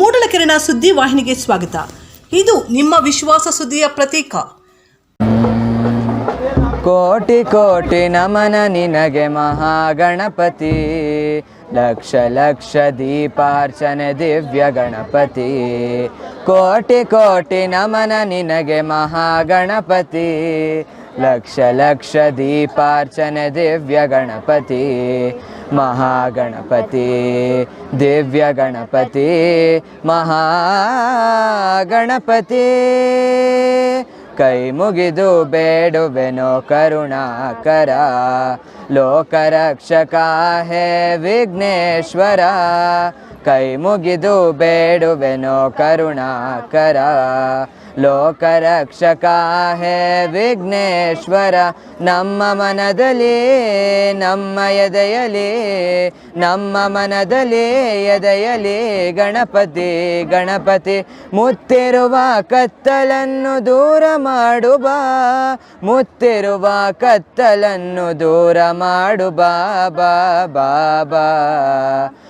ಮೂಡಲಕೆರೆನ ಸುದ್ದಿ ವಾಹಿನಿಗೆ ಸ್ವಾಗತ. ಇದು ನಿಮ್ಮ ವಿಶ್ವಾಸ ಸುದ್ದಿಯ ಪ್ರತೀಕ. ಕೋಟಿ ಕೋಟಿ ನಮನ ನಿನಗೆ ಮಹಾಗಣಪತಿ. ಲಕ್ಷ ಲಕ್ಷ ದೀಪಾರ್ಚನೆ ದಿವ್ಯ ಗಣಪತಿ. ಕೋಟಿ ಕೋಟಿ ನಮನ ನಿನಗೆ ಮಹಾಗಣಪತಿ. ಲಕ್ಷ ಲಕ್ಷ ದೀಪಾರ್ಚನೆ ದಿವ್ಯ ಗಣಪತಿ, ಮಹಾಗಣಪತಿ, ದಿವ್ಯ ಗಣಪತಿ, ಮಹಾಗಣಪತಿ. ಕೈ ಮುಗಿದು ಬೇಡುವೆನೋ ಕರುಣಾಕರ, ಲೋಕರಕ್ಷಕ ಹೇ ವಿಘ್ನೇಶ್ವರ. ಕೈ ಮುಗಿದು ಬೇಡುವೆನೋ ಕರುಣಾಕರ ಲೋಕರಕ್ಷಕ ಹೇ ವಿಘ್ನೇಶ್ವರ, ನಮ್ಮ ಮನದಲ್ಲಿ ನಮ್ಮ ಎದೆಯಲಿ, ನಮ್ಮ ಮನದಲ್ಲಿ ಎದೆಯಲಿ, ಗಣಪತಿ ಗಣಪತಿ, ಮುತ್ತಿರುವ ಕತ್ತಲನ್ನು ದೂರ ಮಾಡುವ ಮುತ್ತಿರುವ ಕತ್ತಲನ್ನು ದೂರ ಮಾಡು ಬಾಬಾ ಬಾ ಬಾ ಬಾ.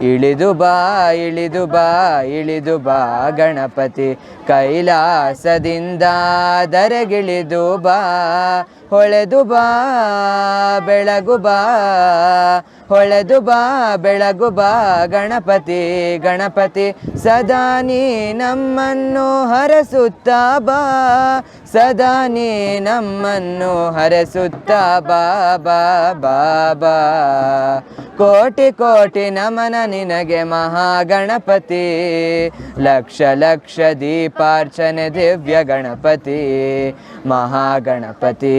ಇಳಿದು ಬಾ ಇಳಿದು ಬಾ ಇಳಿದು ಬಾ ಗಣಪತಿ ಕೈಲಾಸದಿಂದ ದರೆಗಿಳಿದು ಬಾ ಹೊಳೆದು ಬಾ ಬೆಳಗು ಬಾ ಹೊಳೆದು ಬಾ, ಬೆಳಗು ಬಾ, ಗಣಪತಿ ಗಣಪತಿ, ಸದಾ ನೀ ನಮ್ಮನ್ನು ಹರಸುತ್ತಾ ಬಾ, ಸದಾ ನೀ ನಮ್ಮನ್ನು ಹರಸುತ್ತಾ ಬಾ ಬಾ ಬಾ ಬಾ. ಕೋಟಿ ಕೋಟಿ ನಮನ ನಿನಗೆ ಮಹಾಗಣಪತಿ, ಲಕ್ಷ ಲಕ್ಷ ದೀಪಾರ್ಚನೆ ದಿವ್ಯ ಗಣಪತಿ, ಮಹಾಗಣಪತಿ.